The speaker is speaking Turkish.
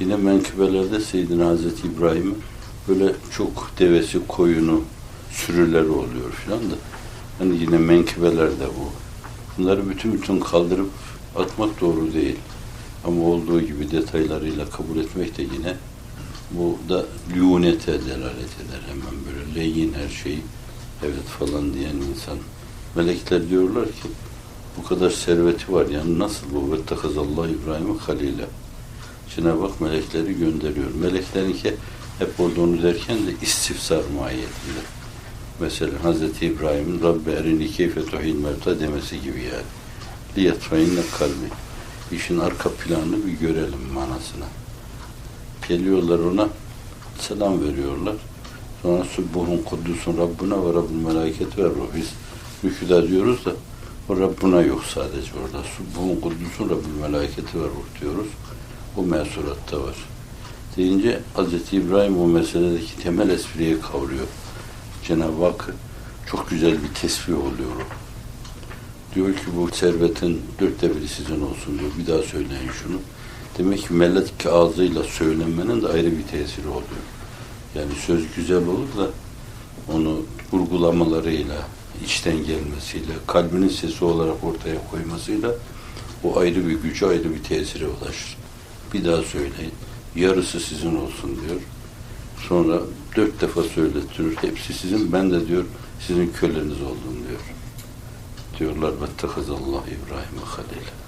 Yine menkıbelerde Seyyidina Hazreti İbrahim'in böyle çok devesi, koyunu, sürüleri oluyor filan da. Hani yine menkıbelerde bu. Bunları bütün bütün kaldırıp atmak doğru değil. Ama olduğu gibi detaylarıyla kabul etmek de yine bu da lüunete delalet eder. Hemen böyle leyin her şeyi evet falan diyen insan. Melekler diyorlar ki bu kadar serveti var yani nasıl bu? Vettekazallah İbrahim'i halile. Cenab-ı Hak melekleri gönderiyor. Meleklerinki hep orada onu derken de istifsar mahiyetinde. Mesela Hazreti İbrahim'in Rabbi erini keyfe tuhil mevta demesi gibi yani. Liyatfayinle kalbi. İşin arka planını bir görelim manasına. Geliyorlar ona selam veriyorlar. Sonra Sübbuhun Kuddusun Rabbuna ve Rabbul Melaket ve Ruh. Biz rüküda diyoruz da o Rabbuna yok sadece orada. Sübbuhun Kuddusun Rabbul Melaket ve Ruh diyoruz. Bu mesuratta var. Deyince Hz. İbrahim bu meseledeki temel espriye kavruyor. Cenab-ı Hak çok güzel bir tesbih oluyor. Diyor ki bu servetin dörtte biri sizin olsun diyor. Bir daha söyleyin şunu. Demek ki melek ağzıyla söylenmenin de ayrı bir tesiri oluyor. Yani söz güzel olur da onu vurgulamalarıyla, içten gelmesiyle, kalbinin sesi olarak ortaya koymasıyla o ayrı bir gücü, ayrı bir tesire ulaşır. Bir daha söyleyin. Yarısı sizin olsun diyor. Sonra dört defa söylettiriyor. Hepsi sizin, ben de diyor sizin köleniz oldum diyor. Diyorlar ve Allah İbrahim'e halil.